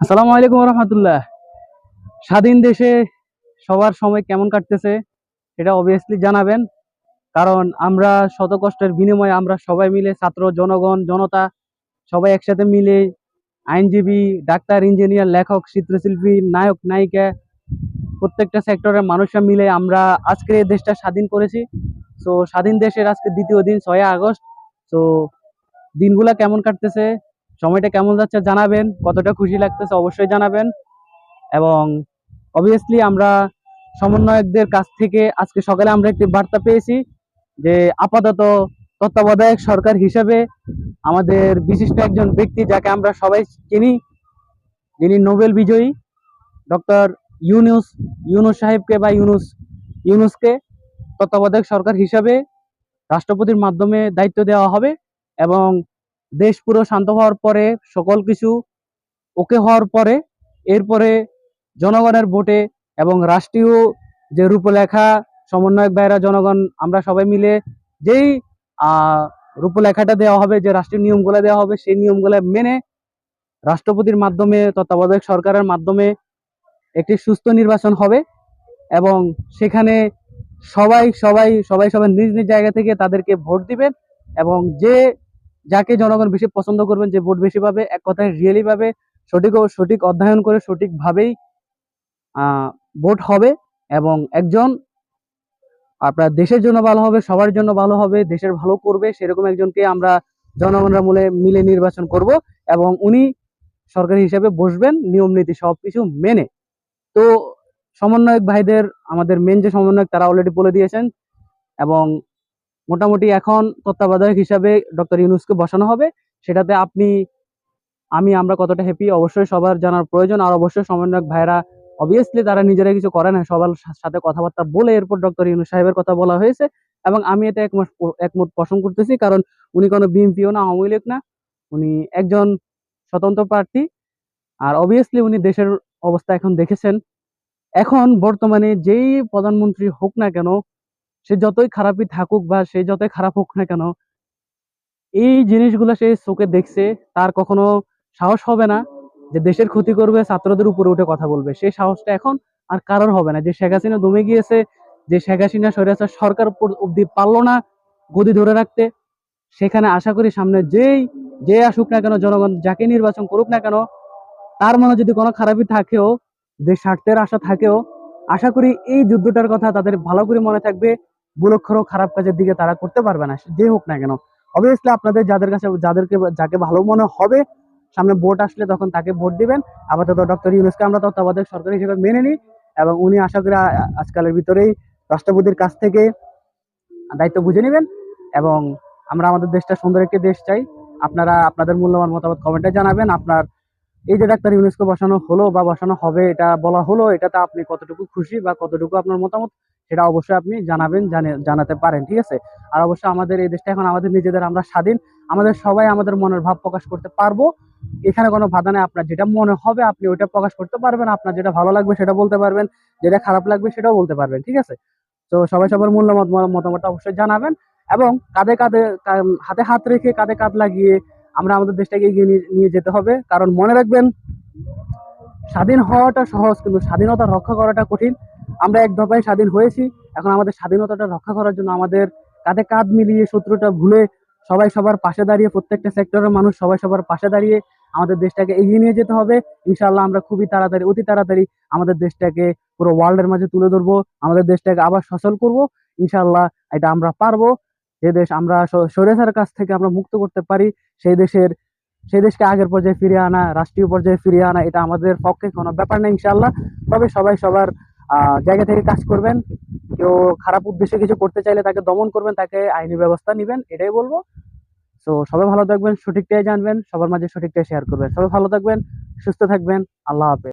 আসসালামু আলাইকুম রহমতুল্লাহ। স্বাধীন দেশে সবার সময় কেমন কাটতেছে, এটা অবভিয়াসলি জানাবেন। কারণ আমরা শত কষ্টের বিনিময়ে আমরা সবাই মিলে ছাত্র, জনগণ, জনতা, সবাই একসাথে মিলে আইনজীবী, ডাক্তার, ইঞ্জিনিয়ার, লেখক, চিত্রশিল্পী, নায়ক, নায়িকা, প্রত্যেকটা সেক্টরের মানুষরা মিলে আমরা আজকে এই দেশটা স্বাধীন করেছি। সো স্বাধীন দেশের আজকে দ্বিতীয় দিন, ছয় আগস্ট। সো দিনগুলা কেমন কাটতেছে সময়টা কেমন যাচ্ছে জানাবেন, কতটা খুশি লাগতেছে অবশ্যই জানাবেন। এবং অবভিয়াসলি আমরা সমন্বয়কদের কাছ থেকে আজকে সকালে আমরা একটি বার্তা পেয়েছি যে আপাতত তত্ত্বাবধায়ক সরকার হিসেবে আমাদের বিশিষ্ট একজন ব্যক্তি যাকে আমরা সবাই চিনি, যিনি নোবেল বিজয়ী, ডক্টর ইউনুস ইউনুস সাহেবকে বা ইউনুস, ইউনুসকে তত্ত্বাবধায়ক সরকার হিসাবে রাষ্ট্রপতির মাধ্যমে দায়িত্ব দেওয়া হবে এবং দেশ পুরো শান্ত হওয়ার পরে, সকল কিছু ওকে হওয়ার পরে, এরপরে জনগণের ভোটে এবং রাষ্ট্রীয় যে রূপলেখা, সমন্বয়ক ভাইরা জনগণ, আমরা সবাই মিলে যেই রূপলেখাটা দেওয়া হবে, যে রাষ্ট্রীয় নিয়মগুলো দেওয়া হবে, সেই নিয়মগুলো মেনে রাষ্ট্রপতির মাধ্যমে, তত্ত্বাবধায়ক সরকারের মাধ্যমে একটি সুস্থ নির্বাচন হবে এবং সেখানে সবাই সবাই সবাই সবাই নিজ নিজ জায়গা থেকে তাদেরকে ভোট দিবেন এবং যে যাকে জনগণ বেশি পছন্দ করবেন যে ভোট বেশি পাবে, এক কথায় রিয়েলি পাবে সঠিক ও সঠিক অধ্যয়ন করে সঠিকভাবেই ভোট হবে এবং একজন আপনার দেশের জন্য ভালো হবে, সবার জন্য ভালো হবে, দেশের ভালো করবে, সেরকম একজনকে আমরা জনগণরা মূলে, মিলে নির্বাচন করব এবং উনি সরকারি হিসেবে বসবেন নিয়ম নীতি সব কিছু মেনে। তো, সমন্বয়ক ভাইদের, আমাদের মেন যে সমন্বয়ক, তারা অলরেডি বলে দিয়েছেন এবং মোটামুটি এখন তত্ত্বাবধায়ক হিসাবে ডক্টর ইউনুসকে বসানো হবে। সেটাতে আপনি, আমি, আমরা কতটা হ্যাপি অবশ্যই সবার জানার প্রয়োজন। আর অবশ্যই সমন্বয়ক ভাইরা অবভিয়াসলি তারা নিজেরা কিছু করে না, সবার সাথে কথাবার্তা বলে এরপর ডক্টর ইউনুস সাহেবের কথা বলা হয়েছে। এবং আমি এটা একমত একমত পোষণ করতেছি, কারণ উনি কোনো বিএমপিও না, আওয়ামী লীগ না। উনি একজন স্বতন্ত্র প্রার্থী। আর অবভিয়াসলি উনি দেশের অবস্থা এখন দেখেছেন। এখন বর্তমানে যেই প্রধানমন্ত্রী হোক না কেন সে যতই খারাপই থাকুক বা সে যতই খারাপ হোক না কেন, এই জিনিসগুলো সে চোখে দেখছে, তার কখনো সাহস হবে না যে দেশের ক্ষতি করবে, ছাত্রদের উপরে উঠে কথা বলবে। সেই সাহসটা এখন আর কারোর হবে না। যে শেখ হাসিনা দমে গিয়েছে, যে শেখ হাসিনা স্বৈরাচার সরকার অব্দি পারল না গদি ধরে রাখতে, সেখানে আশা করি সামনে যেই, যে আসুক না কেন, জনগণ যাকে নির্বাচন করুক না কেন, তার মনে যদি কোনো খারাপই থাকেও দেশ স্বার্থের আশা থাকেও আশা করি এই যুদ্ধটার কথা তাদের ভালো করে মনে থাকবে। বুলক্ষর খারাপ কাজের দিকে তারা করতে পারবে না যে হোক না কেন। অবভিয়াসলি আপনাদের যাদের কাছে, যাদেরকে, যাকে ভালো মনে হবে, সামনে ভোট আসলে তখন তাকে ভোট দিবেন। আপাতত ডক্টর ইউনুসকে আমরা তত্ত্বাবধায়ক সরকার হিসেবে মেনে নিই এবং উনি আশা করি আজকালের ভিতরেই রাষ্ট্রপতির কাছ থেকে দায়িত্ব বুঝে নেবেন এবং আমরা আমাদের দেশটা সুন্দর একটি দেশ চাই। আপনারা, আপনাদের মূল্যবান মতামত কমেন্টে জানাবেন। আপনার এই যে ডাক্তার ইউনেস্কো বসানো হলো বা বসানো হবে, এটা বলা হলো, এটাতে আপনি কতটুকু খুশি বা কতটুকু আপনার মতামত, সেটা অবশ্যই আপনি জানাবেন, জানে- জানাতে পারেন, ঠিক আছে? আর অবশ্যই আমাদের এই দেশটা এখন আমাদের নিজেদের, আমরা স্বাধীন, আমাদের সবাই আমাদের মনের ভাব প্রকাশ করতে পারব। এখানে কোনো বাধা নেই, আপনার যেটা মনে হবে আপনি ওইটা প্রকাশ করতে পারবেন, আপনার যেটা ভালো লাগবে সেটা বলতে পারবেন, যেটা খারাপ লাগবে সেটাও বলতে পারবেন, ঠিক আছে? তো সবাই সবার মূল্যমত মতামত অবশ্যই জানাবেন এবং কাঁধে কাঁধে, হাতে হাত রেখে কাঁধে কাঁধ লাগিয়ে আমরা আমাদের দেশটাকে এগিয়ে নিয়ে- যেতে হবে। কারণ মনে রাখবেন, স্বাধীন হওয়াটা সহজ, কিন্তু স্বাধীনতা রক্ষা করাটা কঠিন। আমরা এক দফায় স্বাধীন হয়েছি, এখন আমাদের স্বাধীনতাটা রক্ষা করার জন্য আমাদের কাঁধে কাঁধ মিলিয়ে শত্রুটা ভুলে সবাই সবার পাশে দাঁড়িয়ে, প্রত্যেকটা সেক্টরের মানুষ সবাই সবার পাশে দাঁড়িয়ে আমাদের দেশটাকে এগিয়ে নিয়ে যেতে হবে। ইনশাল্লাহ আমরা খুবই তাড়াতাড়ি, অতি তাড়াতাড়ি আমাদের দেশটাকে পুরো ওয়ার্ল্ডের মাঝে তুলে ধরবো, আমাদের দেশটাকে আবার সচল করব। ইনশাল্লাহ এটা আমরা পারব। যে দেশ আমরা স- স্বৈরাচারের কাছ থেকে আমরা মুক্ত করতে পারি, সেই দেশের, সেই দেশকে আগের পর্যায়ে ফিরিয়ে আনা, রাষ্ট্রীয় পর্যায়ে ফিরিয়ে আনা, এটা আমাদের পক্ষে কোনো ব্যাপার না ইনশাল্লাহ তবে সবাই সবার জায়গা থেকে কাজ করবেন। কেউ খারাপ উদ্দেশ্যে কিছু করতে চাইলে তাকে দমন করবেন, তাকে আইনি ব্যবস্থা নিবেন, এটাই বলব। তো সবাই ভালো থাকবেন, সঠিকটাই জানবেন, সবার মাঝে সঠিকটাই শেয়ার করবেন। সবাই ভালো থাকবেন, সুস্থ থাকবেন, আল্লাহ হাফেজ।